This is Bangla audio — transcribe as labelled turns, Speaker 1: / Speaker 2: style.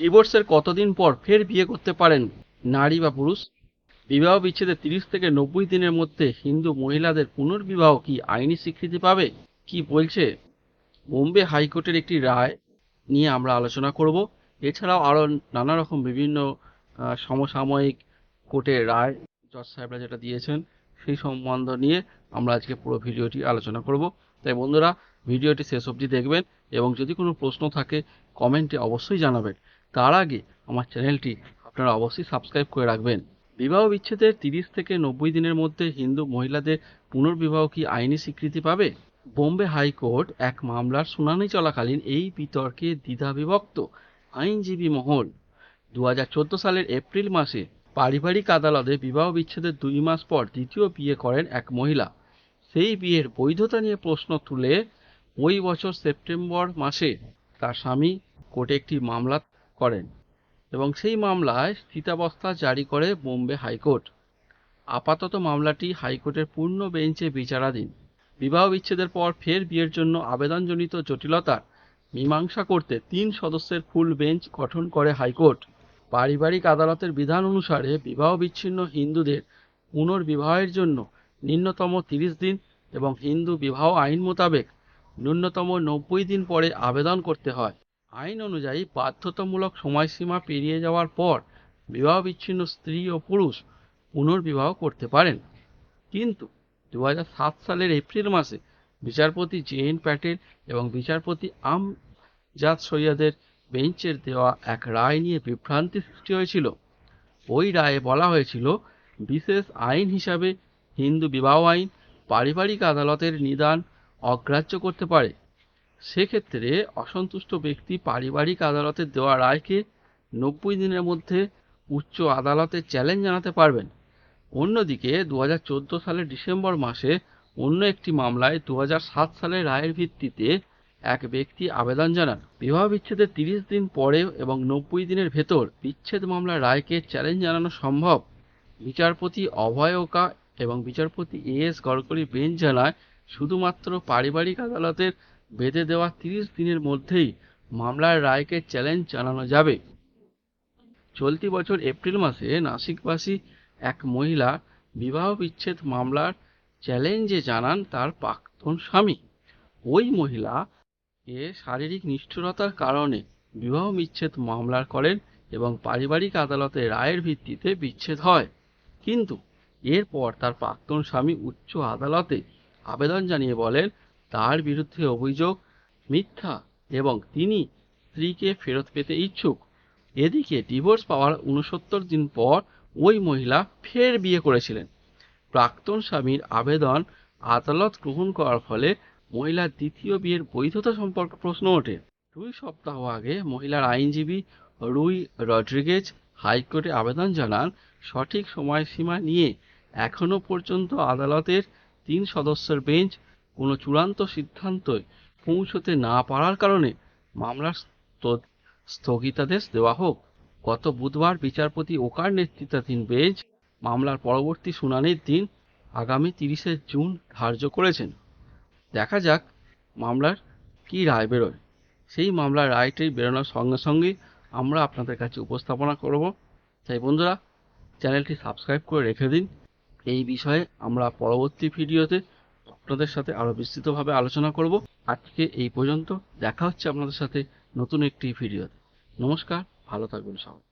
Speaker 1: ডিভোর্সের কতদিন পর ফের বিয়ে করতে পারেন নারী বা পুরুষ? বিবাহ বিচ্ছেদের তিরিশ থেকে নব্বই দিনের মধ্যে হিন্দু মহিলাদের পুনর্বিবাহ কি আইনি স্বীকৃতি পাবে? কি বলছে? বোম্বে হাইকোর্টের একটি রায় নিয়ে আমরা আলোচনা করব। এছাড়াও আরও নানা রকম বিভিন্ন সমসাময়িক কোর্টের রায় জজ সাহেবরা যেটা দিয়েছেন সেই সম্বন্ধ নিয়ে আমরা আজকে পুরো ভিডিওটি আলোচনা করব। তাই বন্ধুরা, ভিডিওটি শেষ অবধি দেখবেন এবং যদি কোনো প্রশ্ন থাকে, কমেন্টে অবশ্যই জানাবেন। তার আগে আমার চ্যানেলটি আপনারা অবশ্যই সাবস্ক্রাইব করে রাখবেন। বিবাহ বিচ্ছেদের তিরিশ থেকে নব্বই দিনের মধ্যে হিন্দু মহিলাদের পুনর্বিবাহ কি আইনি স্বীকৃতি পাবে? বোম্বে হাইকোর্ট এক মামলার শুনানি চলাকালীন এই বিতর্কে দ্বিধাবিভক্ত আইনজীবী মহল। দু হাজার চোদ্দ সালের এপ্রিল মাসে পারিবারিক আদালতে বিবাহ বিচ্ছেদের দুই মাস পর দ্বিতীয় বিয়ে করেন এক মহিলা। সেই বিয়ের বৈধতা নিয়ে প্রশ্ন তুলে ওই বছর সেপ্টেম্বর মাসে তার স্বামী কোর্টে একটি মামলা করেন এবং সেই মামলায় স্থিতাবস্থা জারি করে বোম্বে হাইকোর্ট। আপাতত মামলাটি হাইকোর্টের পূর্ণ বেঞ্চে বিচারাধীন। বিবাহ বিচ্ছেদের পর ফের বিয়ের জন্য আবেদনজনিত জটিলতার মীমাংসা করতে তিন সদস্যের ফুল বেঞ্চ গঠন করে হাইকোর্ট। পারিবারিক আদালতের বিধান অনুসারে বিবাহ বিচ্ছিন্ন হিন্দুদের পুনর্বিবাহের জন্য ন্যূনতম তিরিশ দিন এবং হিন্দু বিবাহ আইন মোতাবেক ন্যূনতম নব্বই দিন পরে আবেদন করতে হয়। আইন অনুযায়ী বাধ্যতামূলক সময়সীমা পেরিয়ে যাওয়ার পর বিবাহ বিচ্ছিন্ন স্ত্রী ও পুরুষ পুনর্বিবাহ করতে পারেন। কিন্তু দু সালের এপ্রিল মাসে বিচারপতি জে এন প্যাটেল এবং বিচারপতি আমজাদ সৈয়দের বেঞ্চের দেওয়া এক রায় নিয়ে বিভ্রান্তি সৃষ্টি হয়েছিল। ওই রায়ে বলা হয়েছিল, বিশেষ আইন হিসাবে হিন্দু বিবাহ আইন পারিবারিক আদালতের নিদান অগ্রাহ্য করতে পারে। সেক্ষেত্রে অসন্তুষ্ট ব্যক্তি পারিবারিক আদালতের দেওয়া রায়কে নব্বই দিনের মধ্যে উচ্চ আদালতে চ্যালেঞ্জ জানাতে পারবেন। অন্যদিকে দু সালের ডিসেম্বর মাসে অন্য একটি মামলায় দুহাজার সাত সালের রায়ের ভিত্তিতে এক ব্যক্তি আবেদন জানান। বিবাহ বিচ্ছেদের তিরিশ দিন পরে এবং নব্বই দিনের ভেতর বিচ্ছেদ মামলার রায়কে চ্যালেঞ্জ জানানো সম্ভব। বিচারপতি অভয় ওকা এবং বিচারপতি এ এস গড়করি বেঞ্চ জানায়, শুধুমাত্র পারিবারিক আদালতের বেঁধে দেওয়া তিরিশ দিনের মধ্যেই মামলার রায়কে চ্যালেঞ্জ জানানো যাবে। চলতি বছর এপ্রিল মাসে নাসিকবাসী এক মহিলা বিবাহ বিচ্ছেদ মামলার চ্যালেঞ্জে জানান তার প্রাক্তন স্বামী। ওই মহিলা এ শারীরিক নিষ্ঠুরতার কারণে বিবাহ বিচ্ছেদ মামলা করেন এবং পারিবারিক আদালতে রায়ের ভিত্তিতে বিচ্ছেদ হয়। কিন্তু এরপর তার প্রাক্তন স্বামী উচ্চ আদালতে আবেদন জানিয়ে বলেন তার বিরুদ্ধে অভিযোগ, মিথ্যা এবং তিনি স্ত্রীকে ফেরত পেতে ইচ্ছুক। এদিকে ডিভোর্স পাওয়ার উনসত্তর দিন পর ওই মহিলা ফের বিয়ে করেছিলেন। প্রাক্তন স্বামীর আবেদন আদালত গ্রহণ করার ফলে মহিলার দ্বিতীয় বিয়ের বৈধতা সম্পর্কে প্রশ্ন ওঠে। দুই সপ্তাহ আগে মহিলার আইনজীবী রুই রড্রিগেজ হাইকোর্টে আবেদন জানান, সঠিক সময়সীমা নিয়ে এখনও পর্যন্ত আদালতের তিন সদস্যের বেঞ্চ কোনো চূড়ান্ত সিদ্ধান্তে পৌঁছতে না পারার কারণে মামলার স্থগিতাদেশ দেওয়া হোক। গত বুধবার বিচারপতি ওকার নেতৃত্বাধীন বেঞ্চ মামলার পরবর্তী শুনানির দিন আগামী তিরিশে জুন ধার্য করেছেন। দেখা যাক মামলার কি রায় বেরোয়। সেই মামলার রায়টি বেরোনোর সঙ্গে সঙ্গেই আমরা আপনাদের কাছে উপস্থাপনা করব। তাই বন্ধুরা, চ্যানেলটি সাবস্ক্রাইব করে রেখে দিন। এই বিষয়ে আমরা পরবর্তী ভিডিওতে আপনাদের সাথে আরও বিস্তৃতভাবে আলোচনা করব। আজকে এই পর্যন্ত। দেখা হচ্ছে আপনাদের সাথে নতুন একটি ভিডিওতে। নমস্কার, ভালো থাকবেন সবাই।